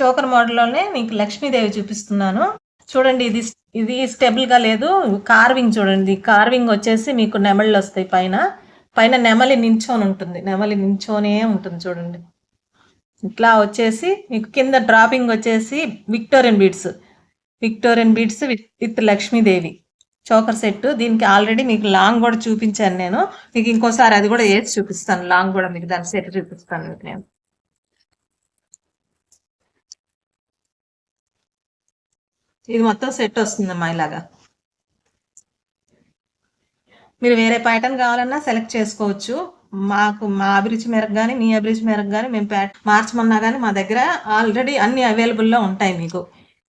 Choker మోడల్లోనే మీకు లక్ష్మీదేవి చూపిస్తున్నాను. చూడండి ఇది ఇది స్టెబుల్గా లేదు. కార్వింగ్ చూడండి కార్వింగ్ వచ్చేసి మీకు నెమళ్ళు వస్తాయి పైన. పైన నెమలి నించొని ఉంటుంది. నెమలి నించోనే ఉంటుంది చూడండి. ఇట్లా వచ్చేసి మీకు కింద డ్రాపింగ్ వచ్చేసి Victorian beads. Victorian beads with Lakshmidevi. Choker set. దీనికి ఆల్రెడీ మీకు లాంగ్ కూడా చూపించాను నేను. మీకు ఇంకోసారి అది కూడా వేసి చూపిస్తాను. లాంగ్ కూడా మీకు దాని సెట్ చూపిస్తాను మీకు నేను. ఇది మొత్తం సెట్ వస్తుందమ్మా ఇలాగా. మీరు వేరే ప్యాటర్న్ కావాలన్నా సెలెక్ట్ చేసుకోవచ్చు. మాకు మా అభిరుచి మేరకు కానీ మీ అభిరుచి మేరకు కానీ మేము ప్యాట్ మార్చమన్నా కానీ మా దగ్గర ఆల్రెడీ అన్ని అవైలబుల్లో ఉంటాయి మీకు.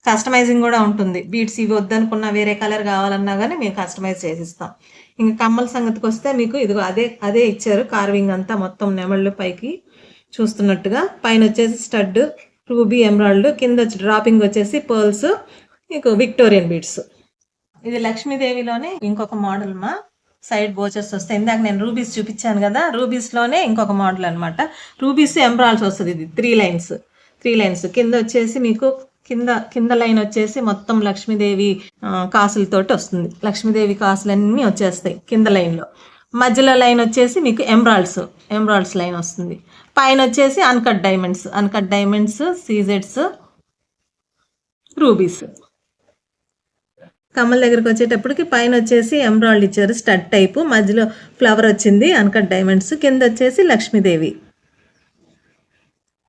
కస్టమైజింగ్ కూడా ఉంటుంది. బీట్స్ ఇవి వద్దనుకున్న వేరే కలర్ కావాలన్నా కానీ మేము కస్టమైజ్ చేసిస్తాం. ఇంకా కమ్మల సంగతికి వస్తే మీకు ఇదిగో అదే అదే ఇచ్చారు. కార్వింగ్ అంతా మొత్తం నెమళ్ళు పైకి చూస్తున్నట్టుగా. పైన వచ్చేసి స్టడ్ రూబీ ఎమరాల్డ్ కింద వచ్చి డ్రాపింగ్ వచ్చేసి పర్ల్స్ మీకు విక్టోరియన్ బీడ్స్ ఇది లక్ష్మీదేవిలోనే ఇంకొక మోడల్ మా. సైడ్ బోచర్స్ వస్తాయి. ఇందాక నేను రూబీస్ చూపించాను కదా రూబీస్లోనే ఇంకొక మోడల్ అనమాట రూబీస్ ఎంబ్రాల్స్ వస్తుంది ఇది త్రీ లైన్స్ త్రీ లైన్స్ కింద వచ్చేసి మీకు కింద కింద లైన్ వచ్చేసి మొత్తం లక్ష్మీదేవి కాసులతోటి వస్తుంది. లక్ష్మీదేవి కాసులన్నీ వచ్చేస్తాయి కింద లైన్లో మధ్యలో లైన్ వచ్చేసి మీకు ఎంబ్రాయిడ్స్ ఎంబ్రాయిడ్స్ లైన్ వస్తుంది. పైన వచ్చేసి అన్కట్ డైమండ్స్ అన్కట్ డైమండ్స్ సీజెడ్స్ రూబీస్ కమ్మల దగ్గరకు వచ్చేటప్పటికి పైన వచ్చేసి ఎంబ్రాయిడ్ ఇచ్చారు స్టడ్ టైపు. మధ్యలో ఫ్లవర్ వచ్చింది అన్కట్ డైమండ్స్. కింద వచ్చేసి లక్ష్మీదేవి.